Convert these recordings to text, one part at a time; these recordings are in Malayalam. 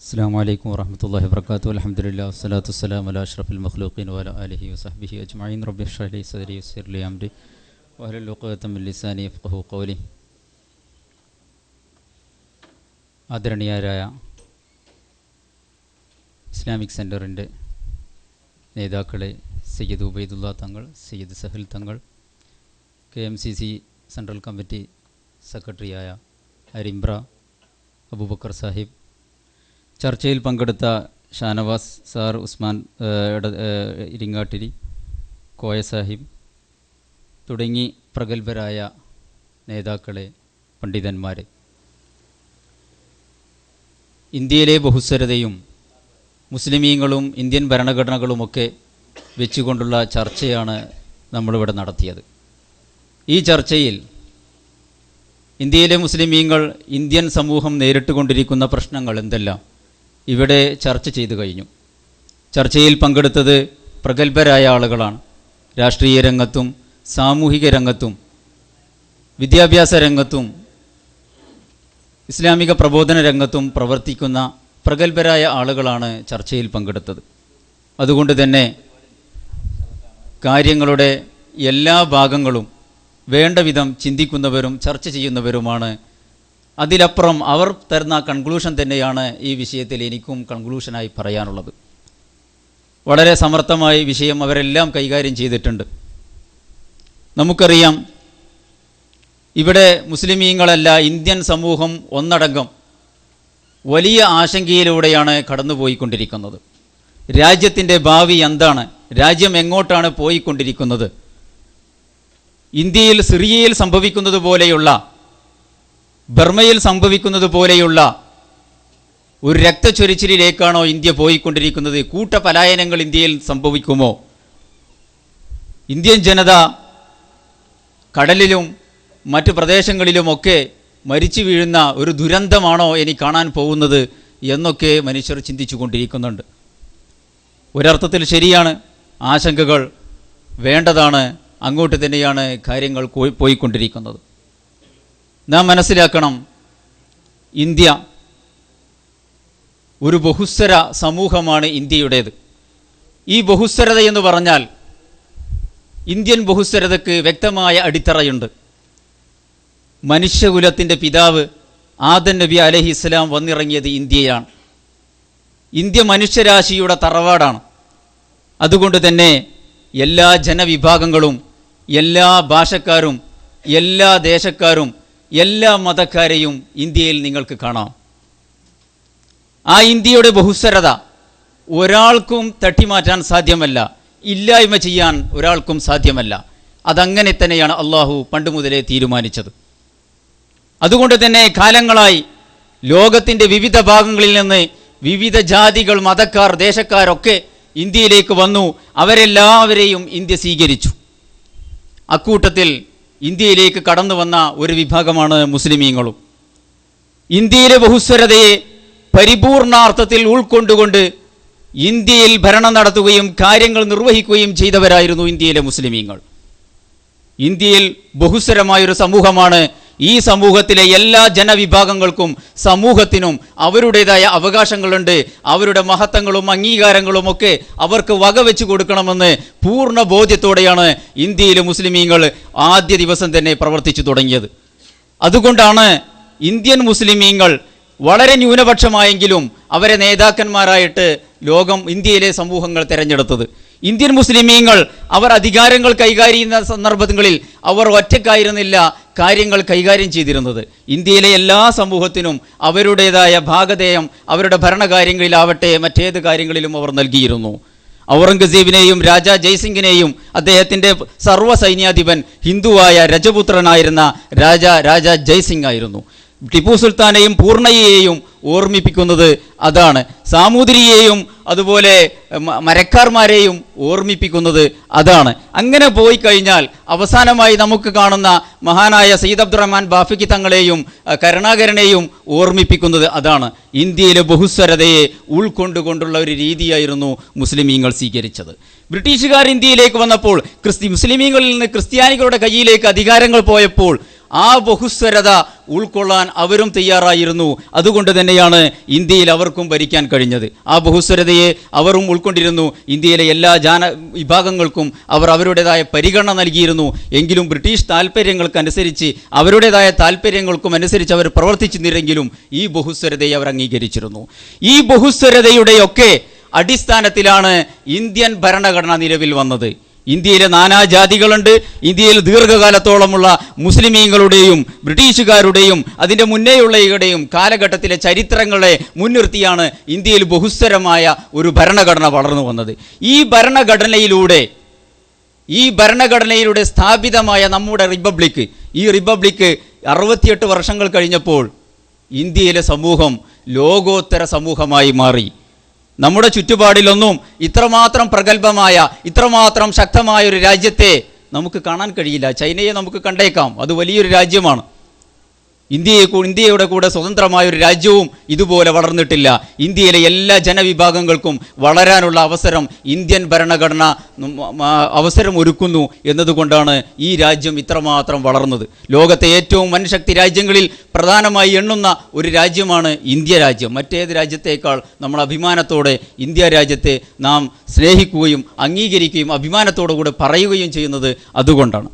അസ്സാം വലൈക്കും വറഹമത്തല്ലാഹി വർക്കാത്തു അലഹമുല്ലാ വസ്സലാത്തു വസ്സലാം അല അഷ്റഫുൽ മഖ്ലൂഖീൻ വല അലഹി വസഹബിഹി അജ്മീൻ റബ്ബി ഷഹലി സദരി വസ്സലി അംരി വഹലുഖത്തമിസാനി ഫഹു കൗലി ആദരണീയരായ ഇസ്ലാമിക് സെന്ററിന്റെ നേതാക്കളെ Sayyid Ubaidulla Thangal Sayyid Sahal Thangal K M C C central committee സെക്രട്ടറിയായ അരിംബ്ര അബൂബക്കർ സാഹിബ് ചർച്ചയിൽ പങ്കെടുത്ത ഷാനവാസ് സാർ ഉസ്മാൻ ഇരിങ്ങാട്ടിരി കോയ സാഹിബ് തുടങ്ങി പ്രഗത്ഭരായ നേതാക്കളെ പണ്ഡിതന്മാരെ. ഇന്ത്യയിലെ ബഹുസ്വരതയും മുസ്ലിമീങ്ങളും ഇന്ത്യൻ ഭരണഘടനകളുമൊക്കെ വെച്ചുകൊണ്ടുള്ള ചർച്ചയാണ് നമ്മളിവിടെ നടത്തിയത്. ഈ ചർച്ചയിൽ ഇന്ത്യയിലെ മുസ്ലിമീങ്ങൾ ഇന്ത്യൻ സമൂഹം നേരിട്ടുകൊണ്ടിരിക്കുന്ന പ്രശ്നങ്ങൾ എന്തെല്ലാം? ഇവിടെ ചർച്ച ചെയ്തു കഴിഞ്ഞു. ചർച്ചയിൽ പങ്കെടുത്തത് പ്രഗത്ഭരായ ആളുകളാണ്. രാഷ്ട്രീയ രംഗത്തും സാമൂഹിക രംഗത്തും വിദ്യാഭ്യാസ രംഗത്തും ഇസ്ലാമിക പ്രബോധന രംഗത്തും പ്രവർത്തിക്കുന്ന പ്രഗത്ഭരായ ആളുകളാണ് ചർച്ചയിൽ പങ്കെടുത്തത്. അതുകൊണ്ട് തന്നെ കാര്യങ്ങളുടെ എല്ലാ ഭാഗങ്ങളും വേണ്ട വിധം ചിന്തിക്കുന്നവരും ചർച്ച ചെയ്യുന്നവരുമാണ് അതിലപ്പുറം അവർ തരുന്ന കൺക്ലൂഷൻ തന്നെയാണ് ഈ വിഷയത്തിൽ എനിക്കും കൺക്ലൂഷനായി പറയാനുള്ളത്. വളരെ സമർത്ഥമായി വിഷയം അവരെല്ലാം കൈകാര്യം ചെയ്തിട്ടുണ്ട്. നമുക്കറിയാം ഇവിടെ മുസ്ലിമീങ്ങളല്ല ഇന്ത്യൻ സമൂഹം ഒന്നടങ്കം വലിയ ആശങ്കയിലൂടെയാണ് കടന്നുപോയിക്കൊണ്ടിരിക്കുന്നത്. രാജ്യത്തിന്റെ ഭാവി എന്താണ്? രാജ്യം എങ്ങോട്ടാണ് പോയിക്കൊണ്ടിരിക്കുന്നത്? ഇന്ത്യയിൽ സിറിയയിൽ സംഭവിക്കുന്നത് പോലെയുള്ള ബർമയിൽ സംഭവിക്കുന്നത് പോലെയുള്ള ഒരു രക്തചൊരിച്ചിലേക്കാണോ ഇന്ത്യ പോയിക്കൊണ്ടിരിക്കുന്നത്? കൂട്ട പലായനങ്ങൾ ഇന്ത്യയിൽ സംഭവിക്കുമോ? ഇന്ത്യൻ ജനത കടലിലും മറ്റ് പ്രദേശങ്ങളിലുമൊക്കെ മരിച്ചു വീഴുന്ന ഒരു ദുരന്തമാണോ ഇനി കാണാൻ പോകുന്നത് എന്നൊക്കെ മനുഷ്യർ ചിന്തിച്ചു കൊണ്ടിരിക്കുന്നുണ്ട് ഒരർത്ഥത്തിൽ ശരിയാണ് ആശങ്കകൾ വേണ്ടതാണ് അങ്ങോട്ട് തന്നെയാണ് കാര്യങ്ങൾ പോയിക്കൊണ്ടിരിക്കുന്നത്. നാം മനസ്സിലാക്കണം ഇന്ത്യ ഒരു ബഹുസ്വര സമൂഹമാണ് ഇന്ത്യയുടേത്. ഈ ബഹുസ്വരത എന്ന് പറഞ്ഞാൽ ഇന്ത്യൻ ബഹുസ്വരതയ്ക്ക് വ്യക്തമായ അടിത്തറയുണ്ട്. മനുഷ്യകുലത്തിന്റെ പിതാവ് ആദൻ നബി അലഹി ഇസ്ലാം വന്നിറങ്ങിയത് ഇന്ത്യയാണ്. ഇന്ത്യ മനുഷ്യരാശിയുടെ തറവാടാണ്. അതുകൊണ്ട് തന്നെ എല്ലാ ജനവിഭാഗങ്ങളും എല്ലാ ഭാഷക്കാരും എല്ലാ ദേശക്കാരും എല്ലാ മതക്കാരെയും ഇന്ത്യയിൽ നിങ്ങൾക്ക് കാണാം. ആ ഇന്ത്യയുടെ ബഹുസ്വരത ഒരാൾക്കും തട്ടിമാറ്റാൻ സാധ്യമല്ല ഇല്ലായ്മ ചെയ്യാൻ ഒരാൾക്കും സാധ്യമല്ല. അതങ്ങനെ തന്നെയാണ് അള്ളാഹു പണ്ട് മുതലേ തീരുമാനിച്ചത്. അതുകൊണ്ട് തന്നെ കാലങ്ങളായി ലോകത്തിന്റെ വിവിധ ഭാഗങ്ങളിൽ നിന്ന് വിവിധ ജാതികൾ മതക്കാർ ദേശക്കാരൊക്കെ ഇന്ത്യയിലേക്ക് വന്നു. അവരെല്ലാവരെയും ഇന്ത്യ സ്വീകരിച്ചു. അക്കൂട്ടത്തിൽ ഇന്ത്യയിലേക്ക് കടന്നു വന്ന ഒരു വിഭാഗമാണ് മുസ്ലിമീങ്ങളും. ഇന്ത്യയിലെ ബഹുസ്വരതയെ പരിപൂർണാർത്ഥത്തിൽ ഉൾക്കൊണ്ടുകൊണ്ട് ഇന്ത്യയിൽ ഭരണം നടത്തുകയും കാര്യങ്ങൾ നിർവഹിക്കുകയും ചെയ്തവരായിരുന്നു ഇന്ത്യയിലെ മുസ്ലിമീങ്ങൾ. ഇന്ത്യയിൽ ബഹുസ്വരമായൊരു സമൂഹമാണ് ഈ സമൂഹത്തിലെ എല്ലാ ജനവിഭാഗങ്ങൾക്കും സമൂഹത്തിനും അവരുടേതായ അവകാശങ്ങളുണ്ട്. അവരുടെ മഹത്വങ്ങളും അംഗീകാരങ്ങളും ഒക്കെ അവർക്ക് വകവെച്ച് കൊടുക്കണമെന്ന് പൂർണ ബോധ്യത്തോടെയാണ് ഇന്ത്യയിലെ മുസ്ലിമീങ്ങൾ ആദ്യ ദിവസം തന്നെ പ്രവർത്തിച്ചു തുടങ്ങിയത്. അതുകൊണ്ടാണ് ഇന്ത്യൻ മുസ്ലിമീങ്ങൾ വളരെ ന്യൂനപക്ഷമായെങ്കിലും അവരെ നേതാക്കന്മാരായിട്ട് ലോകം ഇന്ത്യയിലെ സമൂഹങ്ങൾ തിരഞ്ഞെടുത്തത്. ഇന്ത്യൻ മുസ്ലിമീങ്ങൾ അവർ അധികാരങ്ങൾ കൈകാര്യം സന്ദർഭങ്ങളിൽ അവർ ഒറ്റക്കായിരുന്നില്ല കാര്യങ്ങൾ കൈകാര്യം ചെയ്തിരുന്നത്. ഇന്ത്യയിലെ എല്ലാ സമൂഹത്തിനും അവരുടേതായ ഭാഗധേയം അവരുടെ ഭരണകാര്യങ്ങളിലാവട്ടെ മറ്റേത് കാര്യങ്ങളിലും അവർ നൽകിയിരുന്നു. ഔറംഗസീബിനെയും രാജാ ജയ്സിംഗിനെയും അദ്ദേഹത്തിന്റെ സർവ സൈന്യാധിപൻ ഹിന്ദുവായ രജപുത്രനായിരുന്ന രാജ രാജ ജയ്സിംഗ് ആയിരുന്നു. ടിപ്പു സുൽത്താനെയും പൂർണയെയും ഓർമ്മിപ്പിക്കുന്നത് അതാണ്. സാമൂതിരിയെയും അതുപോലെ മരക്കാർമാരെയും ഓർമ്മിപ്പിക്കുന്നത് അതാണ്. അങ്ങനെ പോയി കഴിഞ്ഞാൽ അവസാനമായി നമുക്ക് കാണുന്ന മഹാനായ സയ്യിദ് അബ്ദുറഹ്മാൻ ബാഫിക്ക് തങ്ങളെയും കരുണാകരനെയും ഓർമ്മിപ്പിക്കുന്നത് അതാണ്. ഇന്ത്യയിലെ ബഹുസ്വരതയെ ഉൾക്കൊണ്ടുകൊണ്ടുള്ള ഒരു രീതിയായിരുന്നു മുസ്ലിമീങ്ങൾ സ്വീകരിച്ചത്. ബ്രിട്ടീഷുകാർ ഇന്ത്യയിലേക്ക് വന്നപ്പോൾ ക്രിസ്തി മുസ്ലിമീങ്ങളിൽ നിന്ന് ക്രിസ്ത്യാനികളുടെ കയ്യിലേക്ക് അധികാരങ്ങൾ പോയപ്പോൾ ആ ബഹുസ്വരത ഉൾക്കൊള്ളാൻ അവരും തയ്യാറായിരുന്നു. അതുകൊണ്ട് തന്നെയാണ് ഇന്ത്യയിൽ അവർക്കും ഭരിക്കാൻ കഴിഞ്ഞത്. ആ ബഹുസ്വരതയെ അവരും ഉൾക്കൊണ്ടിരുന്നു. ഇന്ത്യയിലെ എല്ലാ ജാന വിഭാഗങ്ങൾക്കും അവർ അവരുടേതായ പരിഗണന നൽകിയിരുന്നു. എങ്കിലും ബ്രിട്ടീഷ് താല്പര്യങ്ങൾക്കനുസരിച്ച് അവരുടേതായ താല്പര്യങ്ങൾക്കും അനുസരിച്ച് അവർ പ്രവർത്തിച്ചിരുന്നെങ്കിലും ഈ ബഹുസ്വരതയെ അവർ അംഗീകരിച്ചിരുന്നു. ഈ ബഹുസ്വരതയുടെയൊക്കെ അടിസ്ഥാനത്തിലാണ് ഇന്ത്യൻ ഭരണഘടന നിലവിൽ വന്നത്. ഇന്ത്യയിലെ നാനാജാതികളുണ്ട്. ഇന്ത്യയിൽ ദീർഘകാലത്തോളമുള്ള മുസ്ലിമീങ്ങളുടെയും ബ്രിട്ടീഷുകാരുടെയും അതിന്റെ മുന്നേയുള്ളവരുടെയും കാലഘട്ടത്തിലെ ചരിത്രങ്ങളെ മുൻനിർത്തിയാണ് ഇന്ത്യയിൽ ബഹുസ്വരമായ ഒരു ഭരണഘടന വളർന്നു വന്നത്. ഈ ഭരണഘടനയിലൂടെ ഈ ഭരണഘടനയിലൂടെ സ്ഥാപിതമായ നമ്മുടെ റിപ്പബ്ലിക്ക് ഈ റിപ്പബ്ലിക്ക് അറുപത്തിയെട്ട് വർഷങ്ങൾ കഴിഞ്ഞപ്പോൾ ഇന്ത്യയിലെ സമൂഹം ലോകോത്തര സമൂഹമായി മാറി. നമ്മുടെ ചുറ്റുപാടിലൊന്നും ഇത്രമാത്രം പ്രഗത്ഭമായ ഇത്രമാത്രം ശക്തമായ ഒരു രാജ്യത്തെ നമുക്ക് കാണാൻ കഴിയില്ല. ചൈനയെ നമുക്ക് കണ്ടേക്കാം. അത് വലിയൊരു രാജ്യമാണ്. ഇന്ത്യയെ ഇന്ത്യയുടെ കൂടെ സ്വതന്ത്രമായ ഒരു രാജ്യവും ഇതുപോലെ വളർന്നിട്ടില്ല. ഇന്ത്യയിലെ എല്ലാ ജനവിഭാഗങ്ങൾക്കും വളരാനുള്ള അവസരം ഇന്ത്യൻ ഭരണഘടന അവസരം ഒരുക്കുന്നു എന്നതുകൊണ്ടാണ് ഈ രാജ്യം ഇത്രമാത്രം വളർന്നത്. ലോകത്തെ ഏറ്റവും വൻശക്തി രാജ്യങ്ങളിൽ പ്രധാനമായി എണ്ണുന്ന ഒരു രാജ്യമാണ് ഇന്ത്യ രാജ്യം. മറ്റേത് രാജ്യത്തേക്കാൾ നമ്മൾ അഭിമാനത്തോടെ ഇന്ത്യ രാജ്യത്തെ നാം സ്നേഹിക്കുകയും അംഗീകരിക്കുകയും അഭിമാനത്തോടു കൂടെ പറയുകയും ചെയ്യുന്നത് അതുകൊണ്ടാണ്.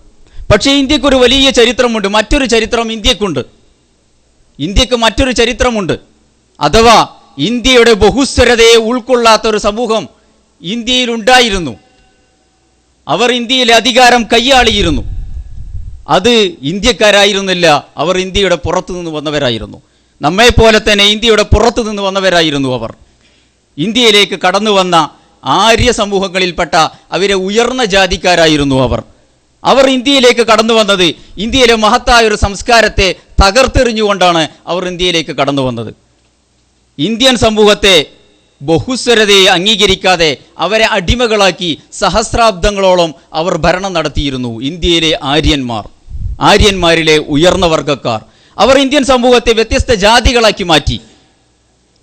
പക്ഷേ ഇന്ത്യക്കൊരു വലിയ ചരിത്രമുണ്ട്. മറ്റൊരു ചരിത്രം ഇന്ത്യക്കുണ്ട്. ഇന്ത്യയ്ക്ക് മറ്റൊരു ചരിത്രമുണ്ട്. അഥവാ ഇന്ത്യയുടെ ബഹുസ്വരതയെ ഉൾക്കൊള്ളാത്ത ഒരു സമൂഹം ഇന്ത്യയിലുണ്ടായിരുന്നു. അവർ ഇന്ത്യയിലെ അധികാരം കൈയാളിയിരുന്നു. അത് ഇന്ത്യക്കാരായിരുന്നില്ല അവർ ഇന്ത്യയുടെ പുറത്തു നിന്ന് വന്നവരായിരുന്നു നമ്മെപ്പോലെ തന്നെ ഇന്ത്യയുടെ പുറത്തു നിന്ന് വന്നവരായിരുന്നു അവർ. ഇന്ത്യയിലേക്ക് കടന്നു വന്ന ആര്യ സമൂഹങ്ങളിൽപ്പെട്ട അവരെ ഉയർന്ന ജാതിക്കാരായിരുന്നു അവർ. അവർ ഇന്ത്യയിലേക്ക് കടന്നു വന്നത് ഇന്ത്യയിലെ മഹത്തായ ഒരു സംസ്കാരത്തെ തകർത്തെറിഞ്ഞുകൊണ്ടാണ് അവർ ഇന്ത്യയിലേക്ക് കടന്നു വന്നത്. ഇന്ത്യൻ സമൂഹത്തെ ബഹുസ്വരതയെ അംഗീകരിക്കാതെ അവരെ അടിമകളാക്കി സഹസ്രാബ്ദങ്ങളോളം അവർ ഭരണം നടത്തിയിരുന്നു ഇന്ത്യയിലെ ആര്യന്മാർ ആര്യന്മാരിലെ ഉയർന്ന വർഗക്കാർ അവർ ഇന്ത്യൻ സമൂഹത്തെ വ്യത്യസ്ത ജാതികളാക്കി മാറ്റി.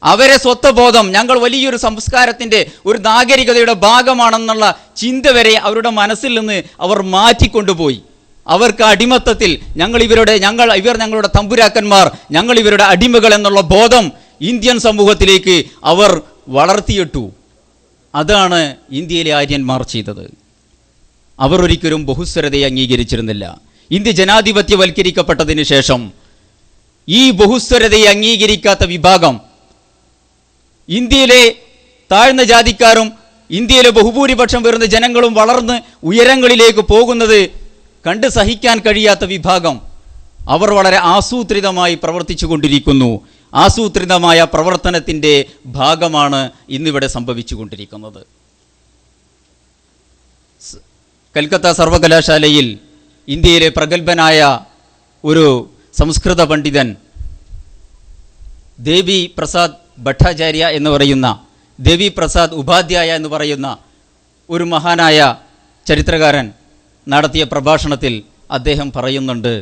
അവരെ സ്വത്വബോധം ഞങ്ങൾ വലിയൊരു സംസ്കാരത്തിന്റെ ഒരു നാഗരികതയുടെ ഭാഗമാണെന്നുള്ള ചിന്ത വരെ അവരുടെ മനസ്സിൽ നിന്ന് അവർ മാറ്റിക്കൊണ്ടുപോയി. അവർക്ക് അടിമത്തത്തിൽ ഞങ്ങൾ ഇവരുടെ ഞങ്ങൾ ഇവർ ഞങ്ങളുടെ തമ്പുരാക്കന്മാർ ഞങ്ങൾ ഇവരുടെ അടിമകൾ എന്നുള്ള ബോധം ഇന്ത്യൻ സമൂഹത്തിലേക്ക് അവർ വളർത്തിയിട്ടു. അതാണ് ഇന്ത്യയിലെ ആര്യന്മാർ ചെയ്തത്. അവർ ഒരിക്കലും ബഹുസ്വരതയെ അംഗീകരിച്ചിരുന്നില്ല. ഇന്ത്യ ജനാധിപത്യവൽക്കരിക്കപ്പെട്ടതിന് ശേഷം ഈ ബഹുസ്വരതയെ അംഗീകരിക്കാത്ത വിഭാഗം ഇന്ത്യയിലെ താഴ്ന്ന ജാതിക്കാരും ഇന്ത്യയിലെ ബഹുഭൂരിപക്ഷം വരുന്ന ജനങ്ങളും വളർന്ന് ഉയരങ്ങളിലേക്ക് പോകുന്നത് കണ്ട് സഹിക്കാൻ കഴിയാത്ത വിഭാഗം അവർ വളരെ ആസൂത്രിതമായി പ്രവർത്തിച്ചു കൊണ്ടിരിക്കുന്നു. ആസൂത്രിതമായ പ്രവർത്തനത്തിന്റെ ഭാഗമാണ് ഇന്നിവിടെ സംഭവിച്ചു കൊണ്ടിരിക്കുന്നത്. കൽക്കത്ത സർവകലാശാലയിൽ ഇന്ത്യയിലെ പ്രഗത്ഭനായ ഒരു സംസ്കൃത പണ്ഡിതൻ ദേവി പ്രസാദ് ഭട്ടാചാര്യ എന്ന് പറയുന്ന ദേവി പ്രസാദ് ഉപാധ്യായ എന്ന് പറയുന്ന ഒരു മഹാനായ ചരിത്രകാരൻ നടത്തിയ പ്രഭാഷണത്തിൽ അദ്ദേഹം പറയുന്നുണ്ട്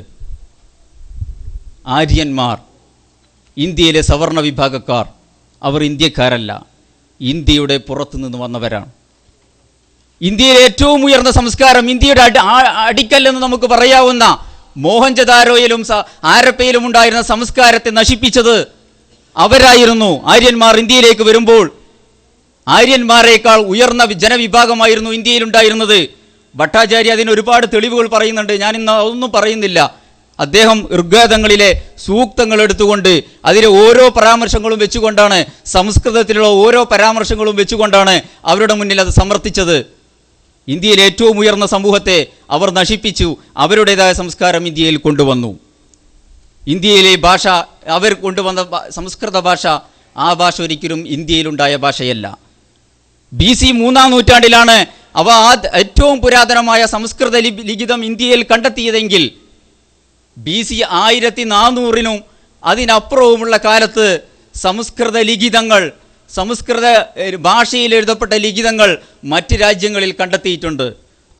ആര്യന്മാർ ഇന്ത്യയിലെ സവർണ വിഭാഗക്കാർ അവർ ഇന്ത്യക്കാരല്ല. ഇന്ത്യയുടെ പുറത്തു നിന്ന് വന്നവരാണ്. ഇന്ത്യയിലെ ഏറ്റവും ഉയർന്ന സംസ്കാരം ഇന്ത്യയുടെ അടി അടിക്കല്ലെന്ന് നമുക്ക് പറയാവുന്ന മോഹൻജദാരോയിലും ആരപ്പയിലും ഉണ്ടായിരുന്ന സംസ്കാരത്തെ നശിപ്പിച്ചത് അവരായിരുന്നു ആര്യന്മാർ ഇന്ത്യയിലേക്ക് വരുമ്പോൾ. ആര്യന്മാരെക്കാൾ ഉയർന്ന ജനവിഭാഗമായിരുന്നു ഇന്ത്യയിലുണ്ടായിരുന്നത്. ഭട്ടാചാര്യ അതിന് ഒരുപാട് തെളിവുകൾ പറയുന്നുണ്ട്. ഞാൻ ഇന്ന് അതൊന്നും പറയുന്നില്ല. അദ്ദേഹം ഋഗ്വേദങ്ങളിലെ സൂക്തങ്ങൾ എടുത്തുകൊണ്ട് അതിലെ ഓരോ പരാമർശങ്ങളും വെച്ചുകൊണ്ടാണ് സംസ്കൃതത്തിലുള്ള ഓരോ പരാമർശങ്ങളും വെച്ചുകൊണ്ടാണ് അവരുടെ മുന്നിൽ അത് സമർത്ഥിച്ചത്. ഇന്ത്യയിലെ ഏറ്റവും ഉയർന്ന സമൂഹത്തെ അവർ നശിപ്പിച്ചു. അവരുടേതായ സംസ്കാരം ഇന്ത്യയിൽ കൊണ്ടുവന്നു. ഇന്ത്യയിലെ ഭാഷ അവർ കൊണ്ടുവന്ന സംസ്കൃത ഭാഷ ആ ഭാഷ ഒരിക്കലും ഇന്ത്യയിലുണ്ടായ ഭാഷയല്ല. ബി സി മൂന്നാം നൂറ്റാണ്ടിലാണ് അവ ആ ഏറ്റവും പുരാതനമായ സംസ്കൃത ലിഖിതം ഇന്ത്യയിൽ കണ്ടെത്തിയതെങ്കിൽ ബി സി ആയിരത്തി നാനൂറിനും അതിനപ്പുറവുമുള്ള കാലത്ത് സംസ്കൃത ലിഖിതങ്ങൾ സംസ്കൃത ഭാഷയിൽ എഴുതപ്പെട്ട ലിഖിതങ്ങൾ മറ്റ് രാജ്യങ്ങളിൽ കണ്ടെത്തിയിട്ടുണ്ട്.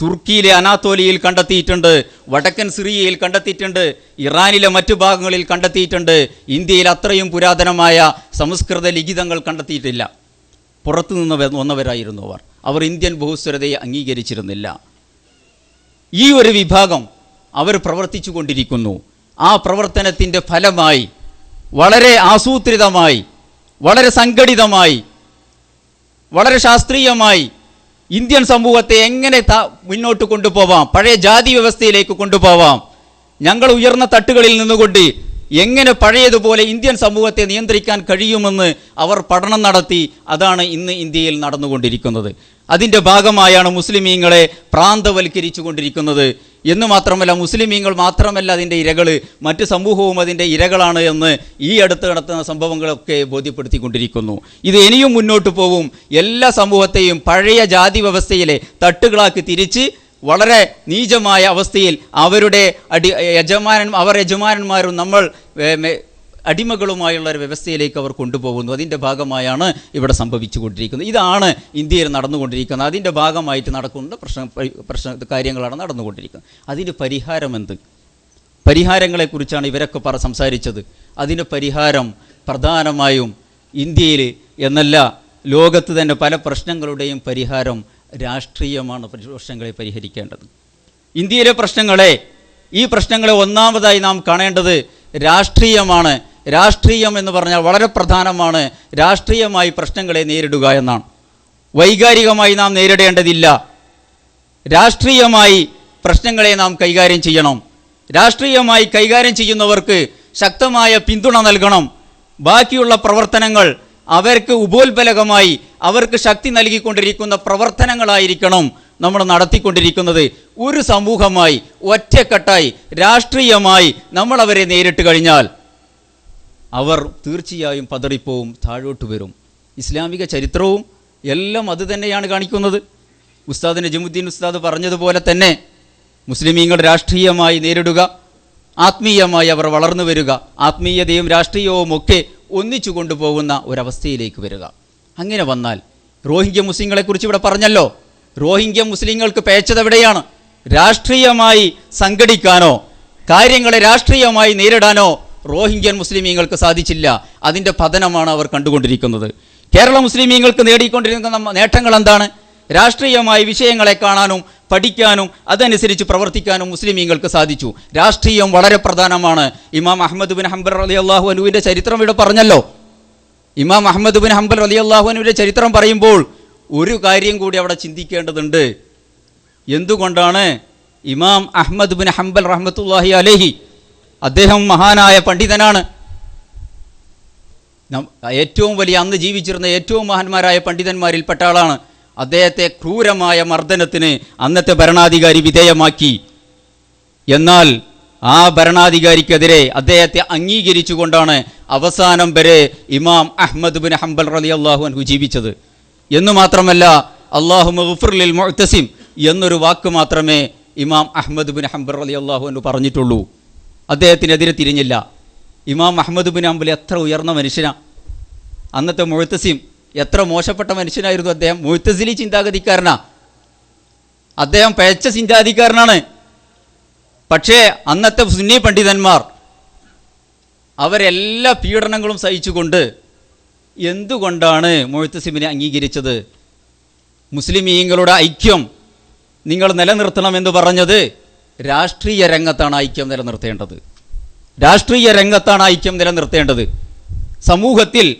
തുർക്കിയിലെ അനാത്തോലിയയിൽ കണ്ടെത്തിയിട്ടുണ്ട് വടക്കൻ സിറിയയിൽ കണ്ടെത്തിയിട്ടുണ്ട് ഇറാനിലെ മറ്റു ഭാഗങ്ങളിൽ കണ്ടെത്തിയിട്ടുണ്ട്. ഇന്ത്യയിൽ അത്രയും പുരാതനമായ സംസ്കൃത ലിഖിതങ്ങൾ കണ്ടെത്തിയിട്ടില്ല. പുറത്തു നിന്ന് വന്നവരായിരുന്നു അവർ. അവർ ഇന്ത്യൻ ബഹുസ്വരതയെ അംഗീകരിച്ചിരുന്നില്ല. ഈ ഒരു വിഭാഗം അവർ പ്രവർത്തിച്ചു കൊണ്ടിരിക്കുന്നു ആ പ്രവർത്തനത്തിന്റെ ഫലമായി വളരെ ആസൂത്രിതമായി വളരെ സംഘടിതമായി വളരെ ശാസ്ത്രീയമായി ഇന്ത്യൻ സമൂഹത്തെ എങ്ങനെ മുന്നോട്ട് കൊണ്ടുപോവാം? പഴയ ജാതി വ്യവസ്ഥയിലേക്ക് കൊണ്ടുപോവാം? ഞങ്ങൾ ഉയർന്ന തട്ടുകളിൽ നിന്നുകൊണ്ട് എങ്ങനെ പഴയതുപോലെ ഇന്ത്യൻ സമൂഹത്തെ നിയന്ത്രിക്കാൻ കഴിയുമെന്ന് അവർ പഠനം നടത്തി അതാണ് ഇന്ന് ഇന്ത്യയിൽ നടന്നുകൊണ്ടിരിക്കുന്നത്. അതിന്റെ ഭാഗമായാണ് മുസ്ലിമീങ്ങളെ പ്രാന്തവൽക്കരിച്ചു കൊണ്ടിരിക്കുന്നത്. എന്ന് മാത്രമല്ല മുസ്ലിമീങ്ങൾ മാത്രമല്ല അതിന്റെ ഇരകൾ മറ്റ് സമൂഹവും അതിന്റെ ഇരകളാണ് എന്ന് ഈ അടുത്ത് നടത്തുന്ന സംഭവങ്ങളൊക്കെ ബോധ്യപ്പെടുത്തിക്കൊണ്ടിരിക്കുന്നു. ഇത് ഇനിയും മുന്നോട്ട് പോവും. എല്ലാ സമൂഹത്തെയും പഴയ ജാതി വ്യവസ്ഥയിലെ തട്ടുകളാക്കി തിരിച്ച് വളരെ നീചമായ അവസ്ഥയിൽ അവരുടെ അടി യജമാനൻ അവർ യജമാനന്മാരും നമ്മൾ അടിമകളുമായുള്ള ഒരു വ്യവസ്ഥയിലേക്ക് അവർ കൊണ്ടുപോകുന്നു. അതിന്റെ ഭാഗമായാണ് ഇവിടെ സംഭവിച്ചുകൊണ്ടിരിക്കുന്നത്. ഇതാണ് ഇന്ത്യയിൽ നടന്നുകൊണ്ടിരിക്കുന്നത്. അതിന്റെ ഭാഗമായിട്ട് നടക്കുന്ന പ്രശ്ന പ്രശ്ന കാര്യങ്ങളാണ് നടന്നുകൊണ്ടിരിക്കുന്നത്. അതിന് പരിഹാരം എന്ത്? പരിഹാരങ്ങളെക്കുറിച്ചാണ് ഇവരൊക്കെ പറ സംസാരിച്ചത്. അതിന് പരിഹാരം പ്രധാനമായും ഇന്ത്യയിൽ എന്നല്ല ലോകത്ത് തന്നെ പല പ്രശ്നങ്ങളുടെയും പരിഹാരം രാഷ്ട്രീയമാണ് പ്രശ്നങ്ങളെ പരിഹരിക്കേണ്ടത്. ഇന്ത്യയിലെ പ്രശ്നങ്ങളെ ഈ പ്രശ്നങ്ങളെ ഒന്നാമതായി നാം കാണേണ്ടത് രാഷ്ട്രീയമാണ്. രാഷ്ട്രീയം എന്ന് പറഞ്ഞാൽ വളരെ പ്രധാനമാണ്. രാഷ്ട്രീയമായി പ്രശ്നങ്ങളെ നേരിടുക എന്നാണ്. വൈകാരികമായി നാം നേരിടേണ്ടതില്ല. രാഷ്ട്രീയമായി പ്രശ്നങ്ങളെ നാം കൈകാര്യം ചെയ്യണം. രാഷ്ട്രീയമായി കൈകാര്യം ചെയ്യുന്നവർക്ക് ശക്തമായ പിന്തുണ നൽകണം. ബാക്കിയുള്ള പ്രവർത്തനങ്ങൾ അവർക്ക് ഉപോത്ബലകമായി അവർക്ക് ശക്തി നൽകിക്കൊണ്ടിരിക്കുന്ന പ്രവർത്തനങ്ങളായിരിക്കണം നമ്മൾ നടത്തിക്കൊണ്ടിരിക്കുന്നത്. ഒരു സമൂഹമായി ഒറ്റക്കെട്ടായി രാഷ്ട്രീയമായി നമ്മൾ അവരെ നേരിട്ട് കഴിഞ്ഞാൽ അവർ തീർച്ചയായും പതറിപ്പോവും താഴോട്ട് വരും. ഇസ്ലാമിക ചരിത്രവും എല്ലാം അത് തന്നെയാണ് കാണിക്കുന്നത്. ഉസ്താദ് നജമുദ്ദീൻ ഉസ്താദ് പറഞ്ഞതുപോലെ തന്നെ മുസ്ലിമീങ്ങൾ രാഷ്ട്രീയമായി നേരിടുക ആത്മീയമായി അവർ വളർന്നു വരിക ആത്മീയതയും രാഷ്ട്രീയവും ഒക്കെ ഒന്നിച്ചു കൊണ്ടുപോകുന്ന ഒരവസ്ഥയിലേക്ക് വരിക. അങ്ങനെ വന്നാൽ റോഹിംഗ്യ മുസ്ലിങ്ങളെക്കുറിച്ച് ഇവിടെ പറഞ്ഞല്ലോ. റോഹിംഗ്യ മുസ്ലിങ്ങൾക്ക് പേച്ചത് എവിടെയാണ്? രാഷ്ട്രീയമായി സംഘടിക്കാനോ കാര്യങ്ങളെ രാഷ്ട്രീയമായി നേരിടാനോ റോഹിംഗ്യൻ മുസ്ലിമീങ്ങൾക്ക് സാധിച്ചില്ല. അതിന്റെ പതനമാണ് അവർ കണ്ടുകൊണ്ടിരിക്കുന്നത്. കേരള മുസ്ലിമീങ്ങൾക്ക് നേടിക്കൊണ്ടിരിക്കുന്ന നേട്ടങ്ങൾ എന്താണ് രാഷ്ട്രീയമായി വിഷയങ്ങളെ കാണാനും പഠിക്കാനും അതനുസരിച്ച് പ്രവർത്തിക്കാനും മുസ്ലിമീങ്ങൾക്ക് സാധിച്ചു. രാഷ്ട്രീയം വളരെ പ്രധാനമാണ്. ഇമാം അഹമ്മദ് ബിൻ ഹംബർ അലി അള്ളാഹു ചരിത്രം ഇവിടെ പറഞ്ഞല്ലോ. ഇമാം അഹമ്മദ് ബിൻ ഹംബർ അലി അള്ളാഹു അനുവിന്റെ ചരിത്രം പറയുമ്പോൾ ഒരു കാര്യം കൂടി അവിടെ ചിന്തിക്കേണ്ടതുണ്ട്. എന്തുകൊണ്ടാണ് ഇമാം അഹമ്മദ് ബിൻ ഹംബൽ റഹ്മത്തുല്ലാഹി അലഹി അദ്ദേഹം മഹാനായ പണ്ഡിതനാണ്. ഏറ്റവും വലിയ അന്ന് ജീവിച്ചിരുന്ന ഏറ്റവും മഹാന്മാരായ പണ്ഡിതന്മാരിൽപ്പെട്ട ആളാണ്. അദ്ദേഹത്തെ ക്രൂരമായ മർദ്ദനത്തിന് അന്നത്തെ ഭരണാധികാരി വിധേയമാക്കി. എന്നാൽ ആ ഭരണാധികാരിക്കെതിരെ അദ്ദേഹത്തെ അംഗീകരിച്ചുകൊണ്ടാണ് അവസാനം വരെ ഇമാം അഹ്മദ് ബിൻ ഹംബൽ റലി അള്ളാഹു അൻഹു ജീവിച്ചത്. എന്ന് മാത്രമല്ല അള്ളാഹു മുഫുർലിൽ മുഅ്തസിം എന്നൊരു വാക്ക് മാത്രമേ ഇമാം അഹ്മദ് ബിൻ ഹംബൽ റലി അള്ളാഹു അൻഹു പറഞ്ഞിട്ടുള്ളൂ. അദ്ദേഹത്തിനെതിരെ തിരിഞ്ഞില്ല. ഇമാം അഹമ്മദ് ബിൻ ഹംബൽ എത്ര ഉയർന്ന മനുഷ്യനാണ് അന്നത്തെ മുഴത്തസിം എത്ര മോശപ്പെട്ട മനുഷ്യനായിരുന്നു അദ്ദേഹം. മുഴുത്തസിലി ചിന്താഗതിക്കാരനാ. അദ്ദേഹം പേച്ച ചിന്താഗതിക്കാരനാണ്. പക്ഷേ അന്നത്തെ സുന്നി പണ്ഡിതന്മാർ അവരെല്ലാ പീഡനങ്ങളും സഹിച്ചുകൊണ്ട് എന്തുകൊണ്ടാണ് മുഴുത്തസിമിനെ അംഗീകരിച്ചത്? മുസ്ലിമീങ്ങളുടെ ഐക്യം നിങ്ങൾ നിലനിർത്തണമെന്ന് പറഞ്ഞത് രാഷ്ട്രീയ രംഗത്താണ് ഐക്യം നിലനിർത്തേണ്ടത്. രാഷ്ട്രീയ രംഗത്താണ് ഐക്യം നിലനിർത്തേണ്ടത്. സമൂഹത്തിൽ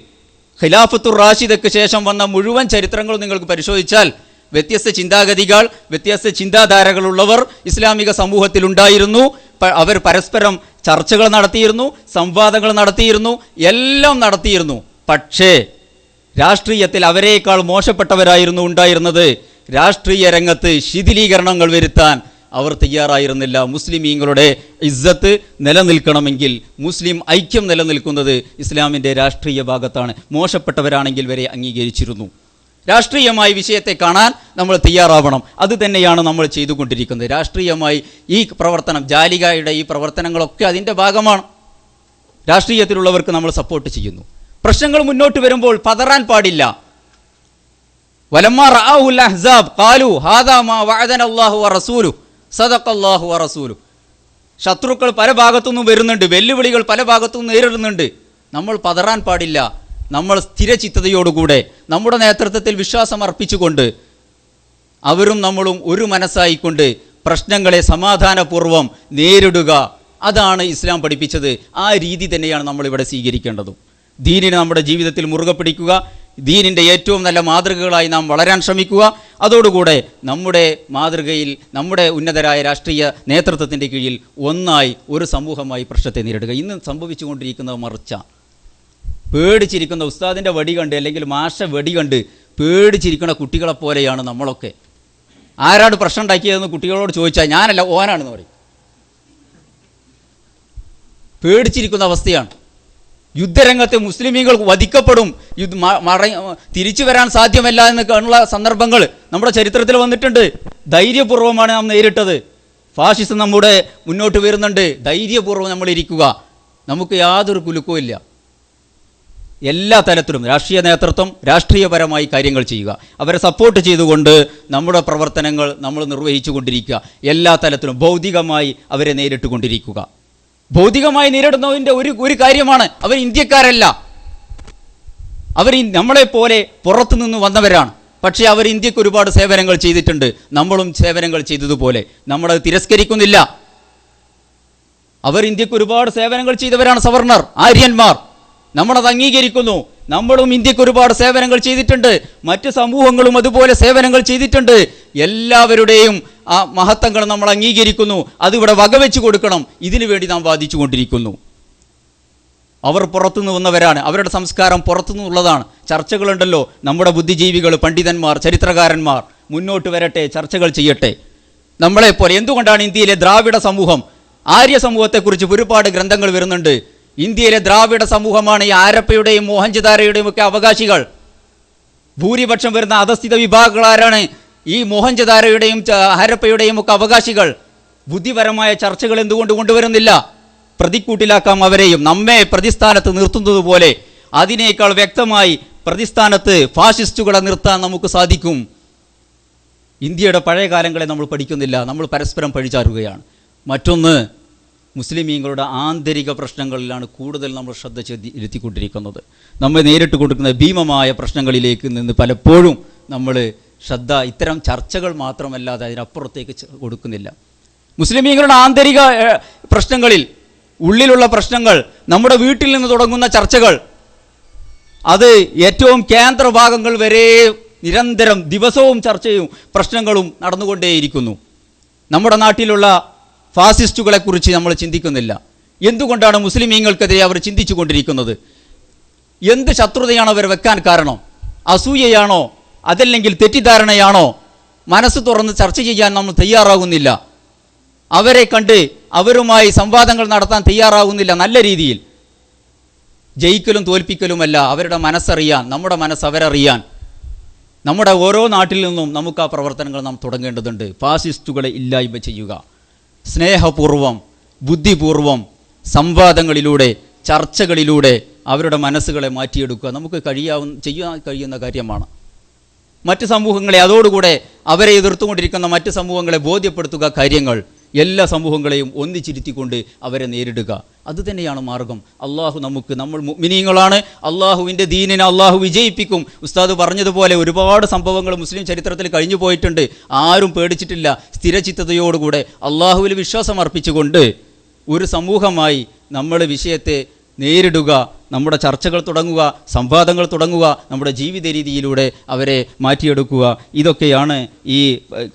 ഖിലാഫത്തുർ റാഷിദക്ക് ശേഷം വന്ന മുഴുവൻ ചരിത്രങ്ങളും നിങ്ങൾക്ക് പരിശോധിച്ചാൽ വ്യത്യസ്ത ചിന്താഗതികൾ വ്യത്യസ്ത ചിന്താധാരകളുള്ളവർ ഇസ്ലാമിക സമൂഹത്തിൽ ഉണ്ടായിരുന്നു അവർ പരസ്പരം ചർച്ചകൾ നടത്തിയിരുന്നു സംവാദങ്ങൾ നടത്തിയിരുന്നു എല്ലാം നടത്തിയിരുന്നു. പക്ഷേ രാഷ്ട്രീയത്തിൽ അവരേക്കാൾ മോശപ്പെട്ടവരായിരുന്നു ഉണ്ടായിരുന്നത്. രാഷ്ട്രീയ രംഗത്ത് ശിഥിലീകരണങ്ങൾ വരുത്താൻ അവർ തയ്യാറായിരുന്നില്ല. മുസ്ലിമീങ്ങളുടെ ഇസ്സത്ത് നിലനിൽക്കണമെങ്കിൽ മുസ്ലിം ഐക്യം നിലനിൽക്കുന്നത് ഇസ്ലാമിന്റെ രാഷ്ട്രീയ ഭാഗത്താണ്. മോശപ്പെട്ടവരാണെങ്കിൽ വരെ അംഗീകരിച്ചിരുന്നു. രാഷ്ട്രീയമായി വിഷയത്തെ കാണാൻ നമ്മൾ തയ്യാറാവണം. അത് തന്നെയാണ് നമ്മൾ ചെയ്തുകൊണ്ടിരിക്കുന്നത്. രാഷ്ട്രീയമായി ഈ പ്രവർത്തനം ജാലികയുടെ ഈ പ്രവർത്തനങ്ങളൊക്കെ അതിന്റെ ഭാഗമാണ്. രാഷ്ട്രീയത്തിലുള്ളവർക്ക് നമ്മൾ സപ്പോർട്ട് ചെയ്യുന്നു. പ്രശ്നങ്ങൾ മുന്നോട്ട് വരുമ്പോൾ പതറാൻ പാടില്ല. വലമ്മ റഅഉൽ അഹ്സാബ് ഖാലു ഹാദാ മാ വഅദന അല്ലാഹു വറസൂലു സദഖല്ലാഹു അറസൂലു ശത്രുക്കൾ പല ഭാഗത്തുനിന്നും വരുന്നുണ്ട് വെല്ലുവിളികൾ പല ഭാഗത്തുനിന്നും നേരിടുന്നുണ്ട്. നമ്മൾ പതറാൻ പാടില്ല. നമ്മൾ സ്ഥിരചിത്തതയോടുകൂടെ നമ്മുടെ നേതൃത്വത്തിൽ വിശ്വാസം അർപ്പിച്ചുകൊണ്ട് അവരും നമ്മളും ഒരു മനസ്സായിക്കൊണ്ട് പ്രശ്നങ്ങളെ സമാധാനപൂർവം നേരിടുക. അതാണ് ഇസ്ലാം പഠിപ്പിച്ചത്. ആ രീതി തന്നെയാണ് നമ്മളിവിടെ സ്വീകരിക്കേണ്ടതും. ദീനിനെ നമ്മുടെ ജീവിതത്തിൽ മുറുകെ പിടിക്കുക. ദീനിന്റെ ഏറ്റവും നല്ല മാതൃകകളായി നാം വളരാൻ ശ്രമിക്കുക. അതോടുകൂടെ നമ്മുടെ മാതൃകയിൽ നമ്മുടെ ഉന്നതരായ രാഷ്ട്രീയ നേതൃത്വത്തിന്റെ കീഴിൽ ഒന്നായി ഒരു സമൂഹമായി പ്രശ്നത്തെ നേരിടുക. ഇന്ന് സംഭവിച്ചുകൊണ്ടിരിക്കുന്നത് മറിച്ച പേടിച്ചിരിക്കുന്ന ഉസ്താദിന്റെ വടി കണ്ട് അല്ലെങ്കിൽ മാഷ വെടി കണ്ട് പേടിച്ചിരിക്കുന്ന കുട്ടികളെ പോലെയാണ് നമ്മളൊക്കെ. ആരാണ് പ്രശ്നം ഉണ്ടാക്കിയതെന്ന് കുട്ടികളോട് ചോദിച്ചാൽ ഞാനല്ല ഓനാണെന്ന് പറയും. പേടിച്ചിരിക്കുന്ന അവസ്ഥയാണ്. യുദ്ധരംഗത്ത് മുസ്ലിമീങ്ങൾ വധിക്കപ്പെടും. യുദ്ധ മറ തിരിച്ചു വരാൻ സാധ്യമല്ല എന്നുള്ള സന്ദർഭങ്ങൾ നമ്മുടെ ചരിത്രത്തിൽ വന്നിട്ടുണ്ട്. ധൈര്യപൂർവമാണ് നാം നേരിട്ടത്. ഫാഷിസം നമ്മുടെ മുന്നോട്ട് വരുന്നുണ്ട്. ധൈര്യപൂർവം നമ്മൾ ഇരിക്കുക നമുക്ക് യാതൊരു കുലുക്കവും ഇല്ല. എല്ലാ തലത്തിലും രാഷ്ട്രീയ നേതൃത്വം രാഷ്ട്രീയപരമായി കാര്യങ്ങൾ ചെയ്യുക. അവരെ സപ്പോർട്ട് ചെയ്തുകൊണ്ട് നമ്മുടെ പ്രവർത്തനങ്ങൾ നമ്മൾ നിർവഹിച്ചു കൊണ്ടിരിക്കുക എല്ലാ തലത്തിലും ഭൗതികമായി അവരെ നേരിട്ട് കൊണ്ടിരിക്കുക ഭൗതികമായി നേരിടുന്നതിന്റെ ഒരു ഒരു കാര്യമാണ് അവർ ഇന്ത്യക്കാരല്ല. അവർ നമ്മളെ പോലെ പുറത്തു നിന്ന് വന്നവരാണ്. പക്ഷേ അവർ ഇന്ത്യയ്ക്ക് ഒരുപാട് സേവനങ്ങൾ ചെയ്തിട്ടുണ്ട്. നമ്മളും സേവനങ്ങൾ ചെയ്തതുപോലെ. നമ്മളത് തിരസ്കരിക്കുന്നില്ല. അവർ ഇന്ത്യയ്ക്ക് ഒരുപാട് സേവനങ്ങൾ ചെയ്തവരാണ് സവർണർ ആര്യന്മാർ. നമ്മളത് അംഗീകരിക്കുന്നു. നമ്മളും ഇന്ത്യയ്ക്ക് ഒരുപാട് സേവനങ്ങൾ ചെയ്തിട്ടുണ്ട്. മറ്റ് സമൂഹങ്ങളും അതുപോലെ സേവനങ്ങൾ ചെയ്തിട്ടുണ്ട്. എല്ലാവരുടെയും ആ മഹത്വങ്ങൾ നമ്മൾ അംഗീകരിക്കുന്നു. അതിവിടെ വകവെച്ച് കൊടുക്കണം. ഇതിനു വേണ്ടി നാം വാദിച്ചു കൊണ്ടിരിക്കുന്നു അവർ പുറത്തുനിന്ന് വന്നവരാണ്. അവരുടെ സംസ്കാരം പുറത്തുനിന്നുള്ളതാണ്. ചർച്ചകളുണ്ടല്ലോ. നമ്മുടെ ബുദ്ധിജീവികൾ പണ്ഡിതന്മാർ ചരിത്രകാരന്മാർ മുന്നോട്ട് വരട്ടെ ചർച്ചകൾ ചെയ്യട്ടെ. നമ്മളെപ്പോലെ എന്തുകൊണ്ടാണ് ഇന്ത്യയിലെ ദ്രാവിഡ സമൂഹം ആര്യ സമൂഹത്തെക്കുറിച്ച് ഒരുപാട് ഗ്രന്ഥങ്ങൾ വരുന്നുണ്ട്? ഇന്ത്യയിലെ ദ്രാവിഡ സമൂഹമാണ് ഈ ആരപ്പയുടെയും മോഹൻജദാരയുടെയും ഒക്കെ അവകാശികൾ. ഭൂരിപക്ഷം വരുന്ന അധസ്ഥിത വിഭാഗങ്ങളാരാണ് ഈ മോഹൻജദാരയുടെയും ആരപ്പയുടെയും ഒക്കെ അവകാശികൾ. ബുദ്ധിപരമായ ചർച്ചകൾ എന്തുകൊണ്ട് കൊണ്ടുവരുന്നില്ല? പ്രതിക്കൂട്ടിലാക്കാം അവരെയും. നമ്മെ പ്രതിസ്ഥാനത്ത് നിർത്തുന്നത് പോലെ അതിനേക്കാൾ വ്യക്തമായി പ്രതിസ്ഥാനത്ത് ഫാഷിസ്റ്റുകളെ നിർത്താൻ നമുക്ക് സാധിക്കും. ഇന്ത്യയുടെ പഴയ കാലങ്ങളെ നമ്മൾ പഠിക്കുന്നില്ല. നമ്മൾ പരസ്പരം പഴിചാരുകയാണ്. മറ്റൊന്ന് മുസ്ലിമീങ്ങളുടെ ആന്തരിക പ്രശ്നങ്ങളിലാണ് കൂടുതൽ നമ്മൾ ശ്രദ്ധ ചെലുത്തി ഇരുത്തിക്കൊണ്ടിരിക്കുന്നത് നമ്മൾ നേരിട്ട് കൊടുക്കുന്ന ഭീമമായ പ്രശ്നങ്ങളിലേക്ക് നിന്ന് പലപ്പോഴും നമ്മൾ ശ്രദ്ധ ഇത്തരം ചർച്ചകൾ മാത്രമല്ലാതെ അതിനപ്പുറത്തേക്ക് കൊടുക്കുന്നില്ല. മുസ്ലിമീങ്ങളുടെ ആന്തരിക പ്രശ്നങ്ങളിൽ ഉള്ളിലുള്ള പ്രശ്നങ്ങൾ നമ്മുടെ വീട്ടിൽ നിന്ന് തുടങ്ങുന്ന ചർച്ചകൾ അത് ഏറ്റവും കേന്ദ്രഭാഗങ്ങൾ വരെ നിരന്തരം ദിവസവും ചർച്ചയും പ്രശ്നങ്ങളും നടന്നുകൊണ്ടേയിരിക്കുന്നു. നമ്മുടെ നാട്ടിലുള്ള ഫാസിസ്റ്റുകളെക്കുറിച്ച് നമ്മൾ ചിന്തിക്കുന്നില്ല. എന്തുകൊണ്ടാണ് മുസ്ലിമീങ്ങൾക്കെതിരെ അവർ ചിന്തിച്ചു കൊണ്ടിരിക്കുന്നത് എന്ത് ശത്രുതയാണ് അവർ വെക്കാൻ കാരണം? അസൂയയാണോ? അതല്ലെങ്കിൽ തെറ്റിദ്ധാരണയാണോ? മനസ്സ് തുറന്ന് ചർച്ച ചെയ്യാൻ നമ്മൾ തയ്യാറാകുന്നില്ല. അവരെ കണ്ട് അവരുമായി സംവാദങ്ങൾ നടത്താൻ തയ്യാറാകുന്നില്ല നല്ല രീതിയിൽ. ജയിക്കലും തോൽപ്പിക്കലുമല്ല അവരുടെ മനസ്സറിയാൻ നമ്മുടെ മനസ്സ് അവരറിയാൻ. നമ്മുടെ ഓരോ നാട്ടിൽ നിന്നും നമുക്ക് ആ പ്രവർത്തനങ്ങൾ നാം തുടങ്ങേണ്ടതുണ്ട്. ഫാസിസ്റ്റുകളെ ഇല്ലായ്മ ചെയ്യുക. സ്നേഹപൂർവം ബുദ്ധിപൂർവം സംവാദങ്ങളിലൂടെ ചർച്ചകളിലൂടെ അവരുടെ മനസ്സുകളെ മാറ്റിയെടുക്കുക നമുക്ക് കഴിയാവുന്ന ചെയ്യാൻ കഴിയുന്ന കാര്യമാണ്. മറ്റ് സമൂഹങ്ങളെ അതോടുകൂടെ അവരെ എതിർത്തുകൊണ്ടിരിക്കുന്ന മറ്റ് സമൂഹങ്ങളെ ബോധ്യപ്പെടുത്തുക കാര്യങ്ങൾ എല്ലാ സമൂഹങ്ങളെയും ഒന്നിച്ചിരുത്തിക്കൊണ്ട് അവരെ നേരിടുക. അതുതന്നെയാണ് മാർഗം. അള്ളാഹു നമുക്ക് നമ്മൾ മിനിയങ്ങളാണ് അള്ളാഹുവിന്റെ ദീനിനെ അള്ളാഹു വിജയിപ്പിക്കും. ഉസ്താദ് പറഞ്ഞതുപോലെ ഒരുപാട് സംഭവങ്ങൾ മുസ്ലിം ചരിത്രത്തിൽ കഴിഞ്ഞു പോയിട്ടുണ്ട്. ആരും പേടിച്ചിട്ടില്ല. സ്ഥിരചിത്തതയോടുകൂടെ അള്ളാഹുവിൽ വിശ്വാസം അർപ്പിച്ചുകൊണ്ട് ഒരു സമൂഹമായി നമ്മൾ വിഷയത്തെ നേരിടുക നമ്മുടെ ചർച്ചകൾ തുടങ്ങുക സംവാദങ്ങൾ തുടങ്ങുക നമ്മുടെ ജീവിത രീതിയിലൂടെ അവരെ മാറ്റിയെടുക്കുക. ഇതൊക്കെയാണ് ഈ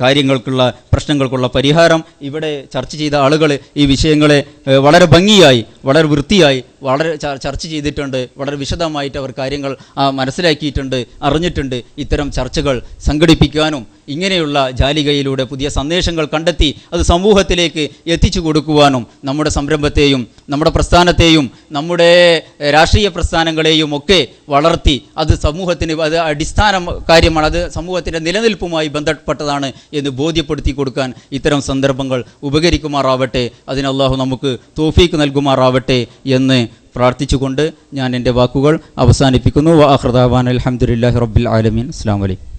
കാര്യങ്ങൾക്കുള്ള പ്രശ്നങ്ങൾക്കുള്ള പരിഹാരം. ഇവിടെ ചർച്ച ചെയ്ത ആളുകൾ ഈ വിഷയങ്ങളെ വളരെ ഭംഗിയായി വളരെ വൃത്തിയായി വളരെ ചർച്ച ചെയ്തിട്ടുണ്ട്. വളരെ വിശദമായിട്ട് അവർ കാര്യങ്ങൾ മനസ്സിലാക്കിയിട്ടുണ്ട് അറിഞ്ഞിട്ടുണ്ട്. ഇത്തരം ചർച്ചകൾ സംഘടിപ്പിക്കാനും ഇങ്ങനെയുള്ള ജാലികയിലൂടെ പുതിയ സന്ദേശങ്ങൾ കണ്ടെത്തി അത് സമൂഹത്തിലേക്ക് എത്തിച്ചു കൊടുക്കുവാനും നമ്മുടെ സംരംഭത്തെയും നമ്മുടെ പ്രസ്ഥാനത്തെയും നമ്മുടെ രാഷ്ട്രീയ പ്രസ്ഥാനങ്ങളെയും ഒക്കെ വളർത്തി അത് സമൂഹത്തിന് അത് അടിസ്ഥാന കാര്യമാണ് അത് സമൂഹത്തിന്റെ നിലനിൽപ്പുമായി ബന്ധപ്പെട്ടതാണ് എന്ന് ബോധ്യപ്പെടുത്തി കൊടുക്കാൻ ഇത്തരം സന്ദർഭങ്ങൾ ഉപകരിക്കുമാറാവട്ടെ. അതിന് അള്ളാഹു നമുക്ക് തോഫീക്ക് നൽകുമാറാവട്ടെ എന്ന് പ്രാർത്ഥിച്ചുകൊണ്ട് ഞാൻ എന്റെ വാക്കുകൾ അവസാനിപ്പിക്കുന്നു. വാഹൃദാബാൻ അലഹമുല്ലാഹി റബ്ബിൽ ആലമീൻ. അസ്സാം വലൈക്കും